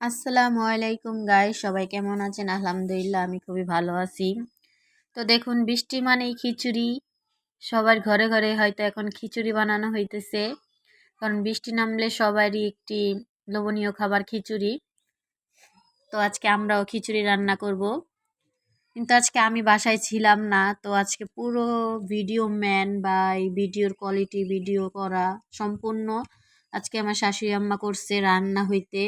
আসসালামু আলাইকুম গাই সবাই কেমন আছেন? আলহামদুলিল্লাহ, আমি খুবই ভালো আছি। তো দেখুন, বৃষ্টি মানেই খিচুড়ি। সবার ঘরে ঘরে হয়তো এখন খিচুড়ি বানানো হইতেছে। কারণ বৃষ্টি নামলে সবারই একটি লোভনীয় খাবার খিচুড়ি। তো আজকে আমরাও খিচুড়ি রান্না করব। কিন্তু আজকে আমি বাসায় ছিলাম না, তো আজকে পুরো ভিডিও ম্যান বা এই ভিডিওর কোয়ালিটি ভিডিও করা সম্পূর্ণ। আজকে আমার শাশুড়ি আম্মা করছে রান্না হইতে।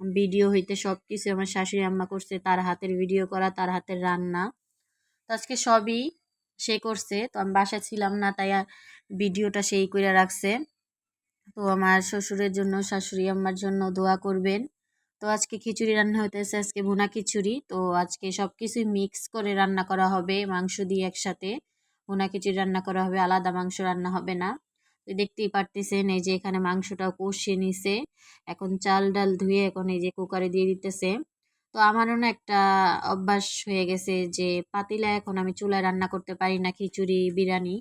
ভিডিও হইতে সব কিছু আমার শাশুড়ি আম্মা করছে, তার হাতের ভিডিও করা, তার হাতের রান্না। তো আজকে সবই সে করছে, তো আমি বাসায় ছিলাম না, তাই ভিডিওটা সেই করে রাখছে। তো আমার শ্বশুরের জন্য, শাশুড়ি আম্মার জন্য দোয়া করবেন। তো আজকে খিচুড়ি রান্না হইতেছে, আজকে ভুনা খিচুড়ি। তো আজকে সব কিছুই মিক্স করে রান্না করা হবে, মাংস দিয়ে একসাথে। ভুনা খিচুড়ি রান্না করা হবে, আলাদা মাংস রান্না হবে না। দেখতেই পারতেছেন, এই যে এখানে মাংসটাও কষিয়ে নিছে। এখন চাল ডাল ধুয়ে এখন এই যে কুকারে দিয়ে দিতেছে। তো আমারও না একটা অভ্যাস হয়ে গেছে যে পাতিলা এখন আমি চুলায় রান্না করতে পারি না, খিচুড়ি, বিরিয়ানি।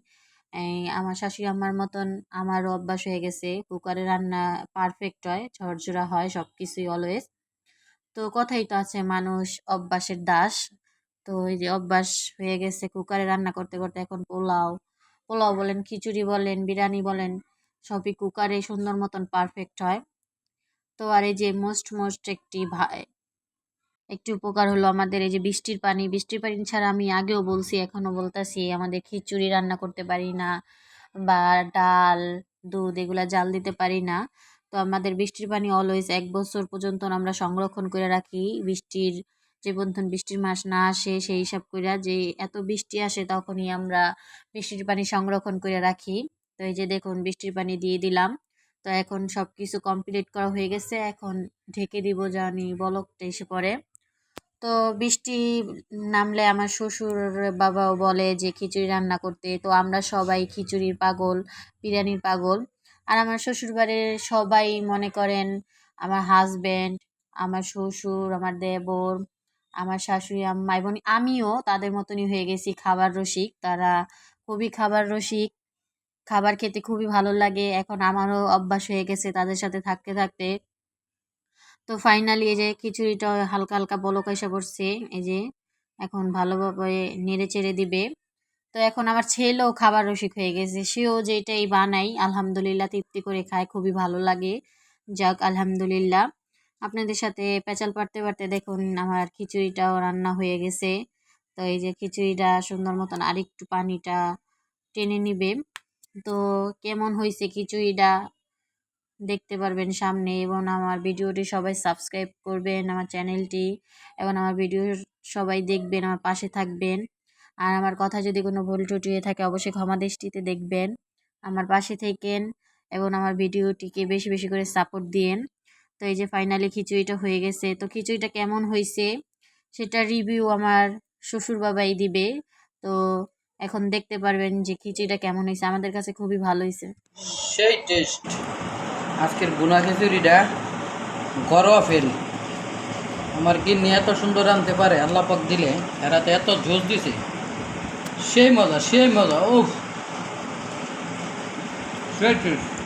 আমার শাশুড়ি আমার মতন আমারও অভ্যাস হয়ে গেছে, কুকারে রান্না পারফেক্ট হয়, ঝরঝরা হয় সব কিছুই অলওয়েজ তো কথাই তো আছে, মানুষ অভ্যাসের দাস। তো এই যে অভ্যাস হয়ে গেছে কুকারে রান্না করতে করতে, এখন পোলাও পোলাও বলেন, খিচুড়ি বলেন, বিরিয়ানি বলেন, সবই কুকারে সুন্দর মতন পারফেক্ট হয়। তো আর এই যে মোস্ট মোস্ট একটি একটি উপকার হলো আমাদের এই যে বৃষ্টির পানি। বৃষ্টির পানি ছাড়া আমি আগেও বলছি, এখনও বলতেছি, আমাদের খিচুড়ি রান্না করতে পারি না বা ডাল, দুধ এগুলা জাল দিতে পারি না। তো আমাদের বৃষ্টির পানি অলওয়েজ এক বছর পর্যন্ত আমরা সংরক্ষণ করে রাখি। বৃষ্টির যে পর্যন্ত বৃষ্টির মাস না আসে, সেই হিসাব করে যে এত বৃষ্টি আসে তখনই আমরা বৃষ্টির পানি সংরক্ষণ করে রাখি। তো এই যে দেখুন, বৃষ্টির পানি দিয়ে দিলাম। তো এখন সব কিছু কমপ্লিট করা হয়ে গেছে। এখন ঢেকে দিব জানি বলকটা এসে পড়ে। তো বৃষ্টি নামলে আমার শ্বশুর বাবাও বলে যে খিচুড়ি রান্না করতে। তো আমরা সবাই খিচুড়ির পাগল, বিরিয়ানির পাগল। আর আমার শ্বশুরবাড়ির সবাই মনে করেন আমার হাজব্যান্ড আমার শ্বশুর, আমার দেবর আমার শাশুড়ি আম্মা এবং আমিও তাদের মতনই হয়ে গেছি খাবার রসিক। তারা খুবই খাবার রসিক, খাবার খেতে খুবই ভালো লাগে। এখন আমারও অভ্যাস হয়ে গেছে তাদের সাথে থাকতে থাকতে। তো ফাইনালি এই যে খিচুড়িটা হালকা হালকা বলক এসে পড়ছে এই যে এখন ভালোভাবে নেড়ে চেড়ে দিবে। তো এখন আমার ছেলেও খাবার রসিক হয়ে গেছে, সেও যেটাই বানাই, আলহামদুলিল্লাহ তৃপ্তি করে খায়, খুবই ভালো লাগে। যাক, আলহামদুলিল্লাহ। আপনাদের সাথে পেঁচাল পারতে পারতে দেখুন আমার খিচুড়িটাও রান্না হয়ে গেছে। তো এই যে খিচুড়িটা সুন্দর মতন আরেকটু পানিটা টেনে নিবে। তো কেমন হয়েছে খিচুড়িটা দেখতে পারবেন সামনে এবং আমার ভিডিওটি সবাই সাবস্ক্রাইব করবেন, আমার চ্যানেলটি এবং আমার ভিডিও সবাই দেখবেন, আমার পাশে থাকবেন। আর আমার কথা যদি কোনো ভুল টুটি হয়ে থাকে অবশ্যই ক্ষমা দেখবেন। আমার পাশে থেকেন এবং আমার ভিডিওটিকে বেশি বেশি করে সাপোর্ট দিয়েন। তো এই যে ফাইনালি খিচুড়িটা হয়ে গেছে। তো খিচুড়িটা কেমন হয়েছে? সেটা রিভিউ আমার শ্বশুর বাবাই দিবে। তো এখন দেখতে পারবেন যে খিচুড়িটা কেমন হয়েছে। আমাদের কাছে খুবই ভালো হয়েছে। সেই টেস্ট আজকের গুনা খিচুড়িটা ঘরোয়া ফেল আমার গিন্নি এত সুন্দর আনতে পারে আল্লাপাক দিলে। এরা তো এত জোশ দিছে। সেই মজা সেই মজা ও সেই টেস্ট